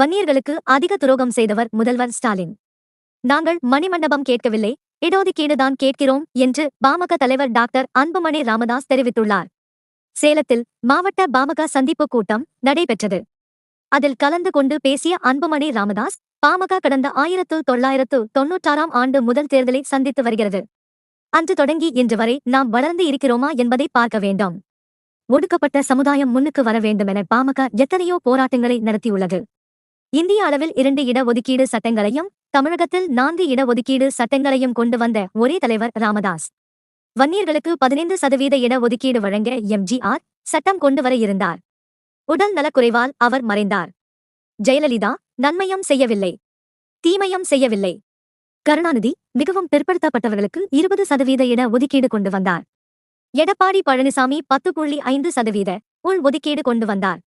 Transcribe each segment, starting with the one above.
வன்னியர்களுக்கு அதிக துரோகம் செய்தவர் முதல்வர் ஸ்டாலின். நாங்கள் மணிமண்டபம் கேட்கவில்லை இடஒதுக்கீடுதான் கேட்கிறோம் என்று பாமக தலைவர் டாக்டர் அன்புமணி ராமதாஸ் தெரிவித்துள்ளார். சேலத்தில் மாவட்ட பாமக சந்திப்பு கூட்டம் நடைபெற்றது. அதில் கலந்து கொண்டு பேசிய அன்புமணி ராமதாஸ் பாமக கடந்த ஆயிரத்து தொள்ளாயிரத்து தொன்னூற்றாறாம் ஆண்டு முதல் தேர்தலை சந்தித்து வருகிறது. அன்று தொடங்கி இன்று வரை நாம் வளர்ந்து இருக்கிறோமா என்பதை பார்க்க வேண்டும். ஒடுக்கப்பட்ட சமுதாயம் முன்னுக்கு வர வேண்டுமென பாமக எத்தனையோ போராட்டங்களை நடத்தியுள்ளது. இந்திய அளவில் இரண்டு இட ஒதுக்கீடு சட்டங்களையும் தமிழகத்தில் நான்கு இடஒதுக்கீடு சட்டங்களையும் கொண்டு வந்த ஒரே தலைவர் ராமதாஸ். வன்னியர்களுக்கு பதினைந்து சதவீத இட ஒதுக்கீடு வழங்க எம்ஜிஆர் சட்டம் கொண்டு வர இருந்தார். உடல் நலக்குறைவால் அவர் மறைந்தார். ஜெயலலிதா நன்மையும் செய்யவில்லை. தீமையும் செய்யவில்லை. கருணாநிதி மிகவும் பிற்படுத்தப்பட்டவர்களுக்கு இருபது சதவீத இட ஒதுக்கீடு கொண்டு வந்தார். எடப்பாடி பழனிசாமி பத்து புள்ளி ஐந்து சதவீத உள் ஒதுக்கீடு கொண்டு வந்தார்.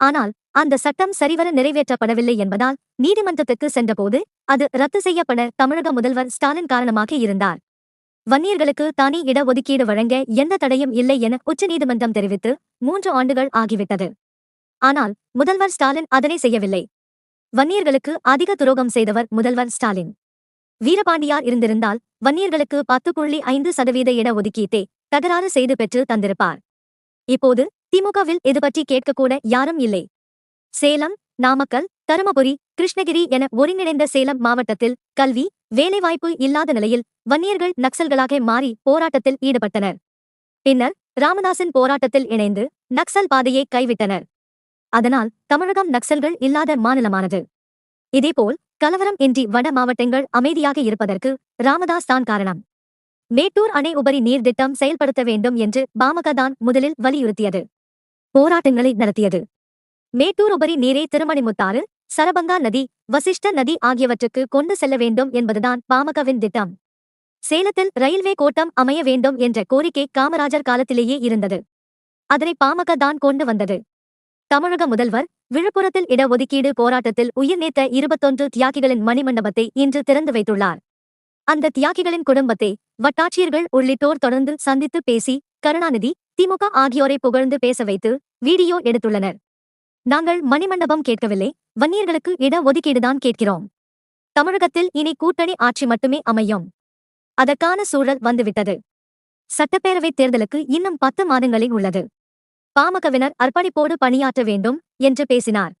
ஆனால் அந்த சட்டம் சரிவர நிறைவேற்றப்படவில்லை என்பதால் நீதிமன்றத்துக்கு சென்றபோது அது ரத்து செய்யப்பட தமிழக முதல்வர் ஸ்டாலின் காரணமாக இருந்தார். வன்னியர்களுக்கு தனி இட ஒதுக்கீடு வழங்க எந்த தடையும் இல்லை என உச்சநீதிமன்றம் தெரிவித்து மூன்று ஆண்டுகள் ஆகிவிட்டது. ஆனால் முதல்வர் ஸ்டாலின் அதனை செய்யவில்லை. வன்னியர்களுக்கு அதிக துரோகம் செய்தவர் முதல்வர் ஸ்டாலின். வீரபாண்டியார் இருந்திருந்தால் வன்னியர்களுக்கு பத்து புள்ளி ஐந்து சதவீத இட ஒதுக்கீட்டை தகராறு செய்து பெற்று தந்திருப்பார். இப்போது திமுகவில் இது பற்றி கேட்கக்கூட யாரும் இல்லை. சேலம் நாமக்கல் தருமபுரி கிருஷ்ணகிரி என ஒருங்கிணைந்த சேலம் மாவட்டத்தில் கல்வி வேலைவாய்ப்பு இல்லாத நிலையில் வன்னியர்கள் நக்சல்களாக மாறி போராட்டத்தில் ஈடுபட்டனர். பின்னர் ராமதாசன் போராட்டத்தில் இணைந்து நக்சல் பாதையை கைவிட்டனர். அதனால் தமிழகம் நக்சல்கள் இல்லாத மாநிலமானது. இதேபோல் கலவரம் இன்றி வட மாவட்டங்கள் அமைதியாக இருப்பதற்கு ராமதாஸ் தான் காரணம். மேட்டூர் அணை உபரி நீர் திட்டம் செயல்படுத்த வேண்டும் என்று பாமக தான் முதலில் வலியுறுத்தியது. போராட்டங்களை நடத்தியது. மேட்டூர் உபரி நீரை திருமணிமுத்தாறு சரபங்கா நதி வசிஷ்ட நதி ஆகியவற்றுக்கு கொண்டு செல்ல வேண்டும் என்பதுதான் பாமகவின் திட்டம். சேலத்தில் ரயில்வே கோட்டம் அமைய வேண்டும் என்ற கோரிக்கை காமராஜர் காலத்திலேயே இருந்தது. அதனை பாமக தான் கொண்டு வந்தது. தமிழக முதல்வர் விழுப்புரத்தில் இடஒதுக்கீடு போராட்டத்தில் உயிர் நீத்த இருபத்தொன்று தியாகிகளின் மணிமண்டபத்தை இன்று திறந்து வைத்துள்ளார். அந்த தியாகிகளின் குடும்பத்தை வட்டாட்சியர்கள் உள்ளிட்டோர் தொடர்ந்து சந்தித்து பேசி கருணாநிதி திமுக ஆகியோரை புகழ்ந்து பேச வைத்து வீடியோ எடுத்துள்ளனர். நாங்கள் மணிமண்டபம் கேட்கவில்லை. வன்னியர்களுக்கு இட ஒதுக்கீடுதான் கேட்கிறோம். தமிழகத்தில் இனி கூட்டணி ஆட்சி மட்டுமே அமையும். அதற்கான சூழல் வந்துவிட்டது. சட்டப்பேரவைத் தேர்தலுக்கு இன்னும் பத்து மாதங்களே உள்ளது. பாமகவினர் அர்ப்பணிப்போடு பணியாற்ற வேண்டும் என்று பேசினார்.